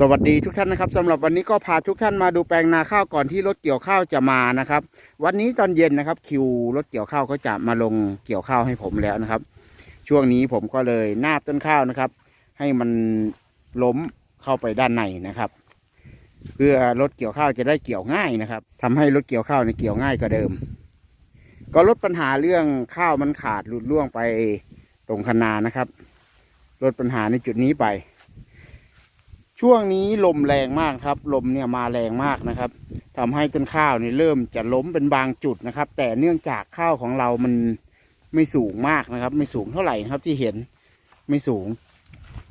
สวัสดีทุกท่านนะครับสำหรับวันนี้ก็พาทุกท่านมาดูแปลงนาข้าวก่อนที่รถเกี่ยวข้าวจะมานะครับ วันนี้ตอนเย็นนะครับคิวรถเกี่ยวข้าวก็จะมาลงเกี่ยวข้าวให้ผมแล้วนะครับ ช่วงนี้ผมก็เลยนาบต้นข้าวนะครับ ให้มันล้มเข้าไปด้านในนะครับ เพื่อรถเกี่ยวข้าวจะได้เกี่ยวง่ายนะครับทำให้รถเกี่ยวข้าวในเกี่ยวง่ายกว่าเดิม ก็ลดปัญหาเรื่องข้าวมันขาดหลุดร่วงไปตรงคนานะครับลดปัญหาในจุดนี้ไป ช่วงนี้ลมแรงมากครับ ลมเนี่ยมาแรงมากนะครับทำให้ต้นข้าวเนี่ยเริ่มจะล้มเป็นบางจุดนะครับ แต่เนื่องจากข้าวของเรามันไม่สูงมากนะครับ ไม่สูงเท่าไหร่ครับที่เห็นไม่สูง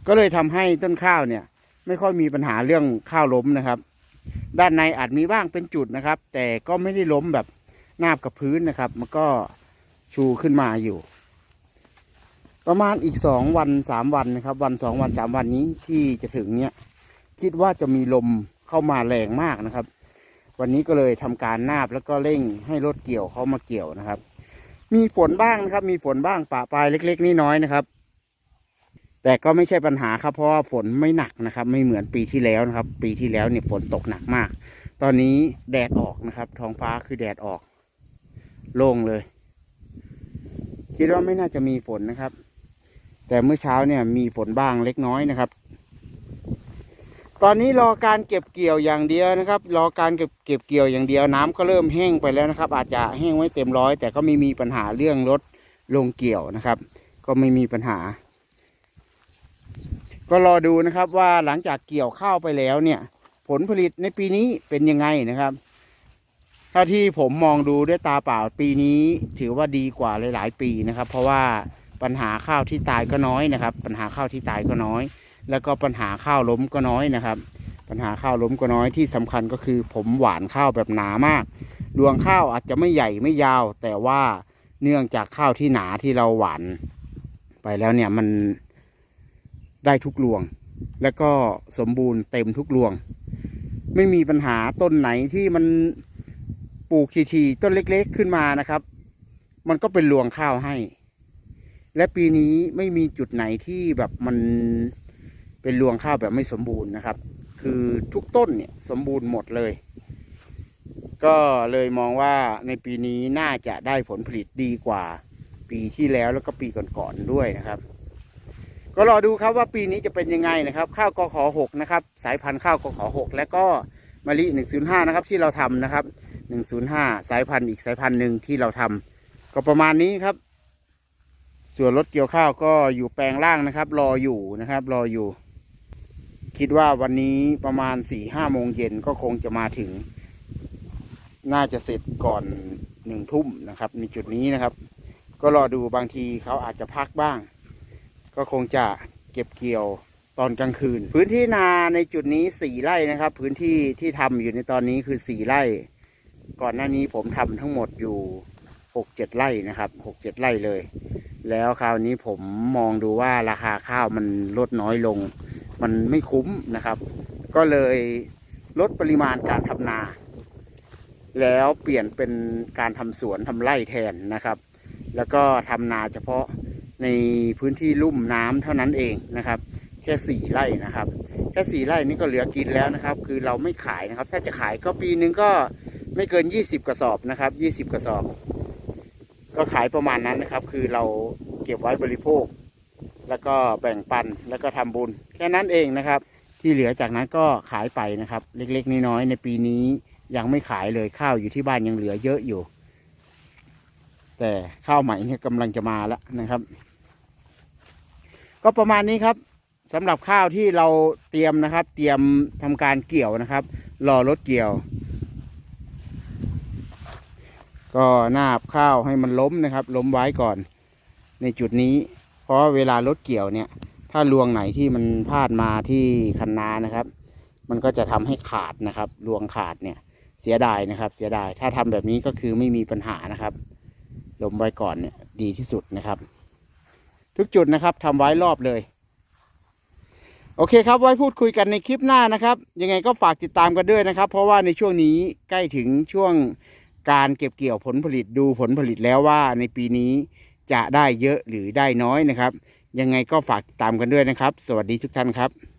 ก็เลยทำให้ต้นข้าวเนี่ย ไม่ค่อยมีปัญหาเรื่องข้าวล้มนะครับ ด้านในอาจมีบ้างเป็นจุดนะครับ แต่ก็ไม่ได้ล้มแบบนาบกับพื้นนะครับ มันก็ชูขึ้นมาอยู่ ประมาณอีกสองวันสามวันนะครับ วันสองวันสามวันนี้ที่จะถึงเนี้ย คิดว่าจะมีลมเข้ามาแรงมากนะครับ วันนี้ก็เลยทำการนาบแล้วก็เร่งให้รถเกี่ยวเขามาเกี่ยวนะครับ มีฝนบ้างนะครับ มีฝนบ้างปะปลายเล็กๆน้อยๆนะครับ แต่ก็ไม่ใช่ปัญหาครับเพราะว่าฝนไม่หนักนะครับ ไม่เหมือนปีที่แล้วนะครับ ปีที่แล้วเนี่ยฝนตกหนักมาก ตอนนี้แดดออกนะครับ ท้องฟ้าคือแดดออก โล่งเลย คิดว่าไม่น่าจะมีฝนนะครับ แต่เมื่อเช้าเนี่ยมีฝนบ้างเล็กน้อยนะครับ ตอนนี้รอการเก็บเกี่ยวอย่างเดียวนะครับ รอการเก็บเก็บเกี่ยวอย่างเดียวน้ำก็เริ่มแห้งไปแล้วนะครับ อาจจะแห้งไม่เต็มร้อย แต่ก็ไม่มีปัญหาเรื่องรถลงเกี่ยวนะครับ ก็ไม่มีปัญหา ก็รอดูนะครับว่าหลังจากเกี่ยวข้าวไปแล้วเนี่ย ผลผลิตในปีนี้เป็นยังไงนะครับเท่าที่ผมมองดูด้วยตาเปล่าปีนี้ถือว่าดีกว่าหลาย ๆ ปีนะครับ เพราะว่าปัญหาข้าวที่ตายก็น้อยนะครับ ปัญหาข้าวที่ตายก็น้อย แล้วก็ปัญหาข้าวล้มก็น้อยนะครับ ปัญหาข้าวล้มก็น้อยที่สำคัญก็คือผมหวานข้าวแบบหนามาก รวงข้าวอาจจะไม่ใหญ่ไม่ยาว แต่ว่าเนื่องจากข้าวที่หนาที่เราหวานไปแล้วเนี่ยมันได้ทุกรวง แล้วก็สมบูรณ์เต็มทุกรวง ไม่มีปัญหาต้นไหนที่มันปลูกทีๆต้นเล็ก ๆขึ้นมานะครับ มันก็เป็นรวงข้าวให้ และปีนี้ไม่มีจุดไหนที่แบบมัน เป็นรวงข้าวแบบไม่สมบูรณ์นะครับ คือทุกต้นเนี่ยสมบูรณ์หมดเลย ก็เลยมองว่าในปีนี้น่าจะได้ผลผลิตดีกว่า ปีที่แล้วแล้วก็ปีก่อนๆด้วยนะครับ ก็รอดูครับว่าปีนี้จะเป็นยังไงนะครับ ข้าวกขอหกนะครับ สายพันธุ์ข้าวกขอหกและก็มะลิหนึ่งศูนย์ห้านะครับที่เราทำนะครับหนึ่งศูนย์ห้าสายพันธุ์อีกสายพันธุ์หนึ่งที่เราทำก็ประมาณนี้ครับส่วนรถเกี่ยวข้าวก็อยู่แปลงล่างนะครับ รออยู่นะครับ รออยู่ คิดว่าวันนี้ประมาณสี่ห้าโมงเย็นก็คงจะมาถึง น่าจะเสร็จก่อนหนึ่งทุ่มนะครับ ในจุดนี้นะครับ ก็รอดูบางทีเขาอาจจะพักบ้าง ก็คงจะเก็บเกี่ยวตอนกลางคืน พื้นที่นาในจุดนี้สี่ไร่นะครับ พื้นที่ที่ทำอยู่ในตอนนี้คือสี่ไร่ ก่อนหน้านี้ผมทำทั้งหมดอยู่หกเจ็ดไร่นะครับหกเจ็ดไร่เลย แล้วคราวนี้ผมมองดูว่าราคาข้าวมันลดน้อยลง มันไม่คุ้มนะครับ ก็เลยลดปริมาณการทำนา แล้วเปลี่ยนเป็นการทำสวนทำไร่แทนนะครับ แล้วก็ทำนาเฉพาะในพื้นที่ลุ่มน้ำเท่านั้นเองนะครับ แค่สี่ไร่นะครับแค่สี่ไร่นี่ก็เหลือกินแล้วนะครับ คือเราไม่ขายนะครับ ถ้าจะขายก็ปีนึงก็ไม่เกินยี่สิบกระสอบนะครับยี่สิบกระสอบ ก็ขายประมาณนั้นนะครับ คือเราเก็บไว้บริโภค แล้วก็แบ่งปันแล้วก็ทำบุญ แค่นั้นเองนะครับ ที่เหลือจากนั้นก็ขายไปนะครับ เล็กๆน้อยๆในปีนี้ยังไม่ขายเลยข้าวอยู่ที่บ้านยังเหลือเยอะอยู่ แต่ข้าวใหม่เนี่ยกำลังจะมาแล้วนะครับ ก็ประมาณนี้ครับสำหรับข้าวที่เราเตรียมนะครับ เตรียมทำการเกี่ยวนะครับรอรถเกี่ยว ก็นาบข้าวให้มันล้มนะครับ ล้มไว้ก่อนในจุดนี้ เพราะเวลารถเกี่ยวเนี่ย ถ้ารวงไหนที่มันพาดมาที่คันนานะครับ มันก็จะทำให้ขาดนะครับรวงขาดเนี่ยเสียดายนะครับ เสียดายถ้าทำแบบนี้ก็คือไม่มีปัญหานะครับลมไว้ก่อนเนี่ยดีที่สุดนะครับ ทุกจุดนะครับทำไว้รอบเลย โอเคครับไว้พูดคุยกันในคลิปหน้านะครับ ยังไงก็ฝากติดตามกันด้วยนะครับ เพราะว่าในช่วงนี้ใกล้ถึงช่วงการเก็บเกี่ยวผลผลิตดูผลผลิตแล้วว่าในปีนี้ จะได้เยอะหรือได้น้อยนะครับ ยังไงก็ฝากติดตามกันด้วยนะครับ สวัสดีทุกท่านครับ